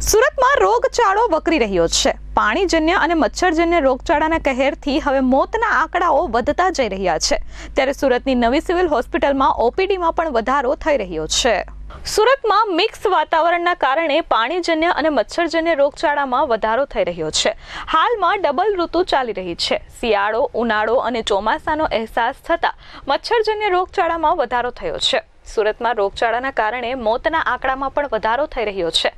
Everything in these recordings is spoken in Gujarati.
સુરતમાં રોગચાળો વકરી રહ્યો છે. પાણીજન્ય અને મચ્છરજન્ય રોગચાળાના કહેરથી હવે મોતના આંકડાઓ વધતા જઈ રહ્યા છે. ત્યારે સુરતની નવી સિવિલ હોસ્પિટલમાં ઓપીડીમાં પણ વધારો થઈ રહ્યો છે. સુરતમાં મિક્સ વાતાવરણના કારણે પાણીજન્ય અને મચ્છરજન્ય રોગચાળામાં વધારો થઈ રહ્યો છે. હાલમાં ડબલ ઋતુ ચાલી રહી છે. શિયાળો, ઉનાળો અને ચોમાસાનો અહેસાસ થતાં મચ્છરજન્ય રોગચાળામાં વધારો થયો છે. સુરતમાં રોગચાળાના કારણે મોતના આંકડામાં પણ વધારો થઈ રહ્યો છે.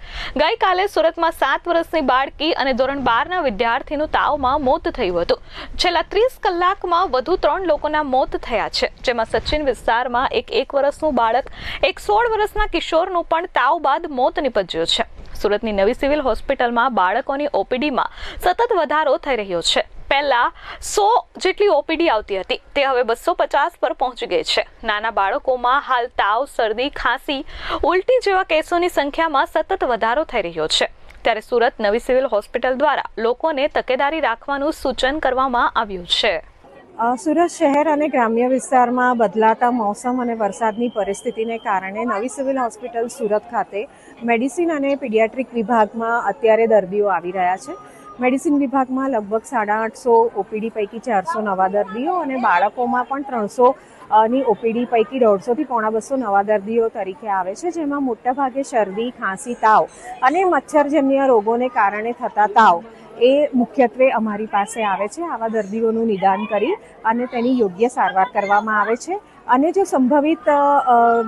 ગઈકાલે સુરતમાં સાત વર્ષની બાળકી અને ધોરણ બારના વિદ્યાર્થીનું તાવમાં મોત થયું હતું. છેલ્લા ત્રીસ કલાકમાં વધુ ત્રણ લોકોના મોત થયા છે. જેમાં સચિન વિસ્તારમાં એક એક વર્ષનું બાળક, એક સોળ વર્ષના કિશોરનું પણ તાવ બાદ મોત નીપજ્યું છે. સુરતની નવી સિવિલ હોસ્પિટલમાં બાળકોની ઓપીડીમાં સતત વધારો થઈ રહ્યો છે. પહેલા સો જેટલી ઓપીડી આવતી હતી, તે હવે બસો પચાસ પર પહોંચી ગઈ છે. નાના બાળકોમાં હાલ તાવ, શરદી, ખાંસી, ઉલટી જેવા કેસોની સંખ્યામાં સતત વધારો થઈ રહ્યો છે. ત્યારે સુરત નવી સિવિલ હોસ્પિટલ દ્વારા લોકોને તકેદારી રાખવાનું સૂચન કરવામાં આવ્યું છે. સુરત શહેર અને ગ્રામ્ય વિસ્તારમાં બદલાતા મોસમ અને વરસાદની પરિસ્થિતિને કારણે નવી સિવિલ હોસ્પિટલ સુરત ખાતે મેડિસિન અને પીડિયાટ્રિક વિભાગમાં અત્યારે દર્દીઓ આવી રહ્યા છે. મેડિસિન વિભાગમાં લગભગ સાડા આઠસો ઓપીડી પૈકી ચારસો નવા દર્દીઓ અને બાળકોમાં પણ ત્રણસો ની ઓપીડી પૈકી દોઢસોથી પોણા બસો નવા દર્દીઓ તરીકે આવે છે, જેમાં મોટાભાગે શરદી, ખાંસી, તાવ અને મચ્છરજન્ય રોગોને કારણે થતા તાવ. એ મુખ્યત્વે અમારી પાસે આવે છે આવા દર્દીઓનું નિદાન કરી અને તેની યોગ્ય સારવાર કરવામાં આવે છે. અને જો સંભવિત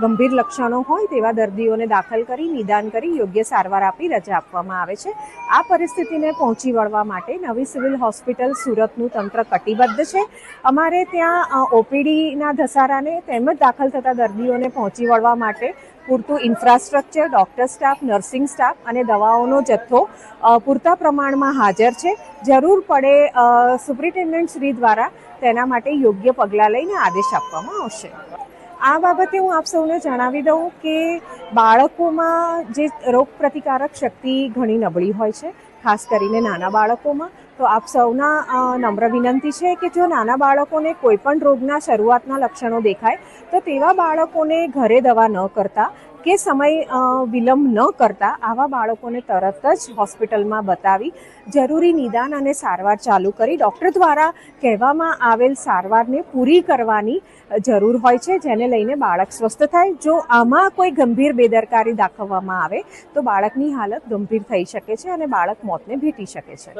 ગંભીર લક્ષણો હોય તેવા દર્દીઓને દાખલ કરી, નિદાન કરી, યોગ્ય સારવાર આપી, રજા આપવામાં આવે છે, આ પરિસ્થિતિને પહોંચી વળવા માટે નવી સિવિલ હોસ્પિટલ સુરતનું તંત્ર કટિબદ્ધ છે. અમારે ત્યાં ઓપીડીના ધસારાને તેમજ દાખલ થતા દર્દીઓને પહોંચી વળવા માટે પૂરતું infrastructure, doctor staff, nursing staff અને દવાઓનો જથ્થો પૂરતા પ્રમાણમાં હાજર છે. જરૂર પડે સુપ્રિન્ટેન્ડન્ટ શ્રી દ્વારા તેના માટે યોગ્ય પગલાં લઈને આદેશ આપવામાં આવશે. આ બાબતે હું આપ સૌને જણાવી દઉં કે બાળકોમાં જે રોગ પ્રતિકારક શક્તિ ઘણી નબળી હોય છે, ખાસ કરીને નાના બાળકોમાં, તો આપ સૌના નમ્ર વિનંતી છે કે જો નાના બાળકોને કોઈપણ રોગના શરૂઆતના લક્ષણો દેખાય, તો તેવા બાળકોને ઘરે દવા ન કરતા કે સમય વિલંબ ન કરતા આવા બાળકોને તરત જ હોસ્પિટલમાં બતાવી જરૂરી નિદાન અને સારવાર ચાલુ કરી ડૉક્ટર દ્વારા કહેવામાં આવેલ સારવારને પૂરી કરવાની જરૂર હોય છે, જેને લઈને બાળક સ્વસ્થ થાય. જો આમાં કોઈ ગંભીર બેદરકારી દાખવવામાં આવે, તો બાળકની હાલત ગંભીર થઈ શકે છે અને બાળક મોતને ભેટી શકે છે.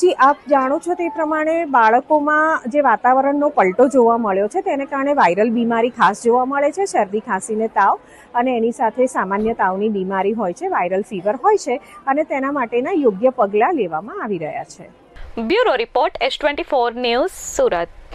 જી, આપ જાણો છો તે પ્રમાણે બાળકોમાં જે વાતાવરણનો પલટો જોવા મળ્યો છે, તેને કારણે વાયરલ બીમારી ખાસ જોવા મળે છે, શરદી, ખાંસીને તાવ અને એની સાથે સામાન્ય તાવની બીમારી હોય છે, વાયરલ ફીવર હોય છે અને તેના માટેના યોગ્ય પગલાં લેવામાં આવી રહ્યા છે. Bureau report S twenty four news Surat.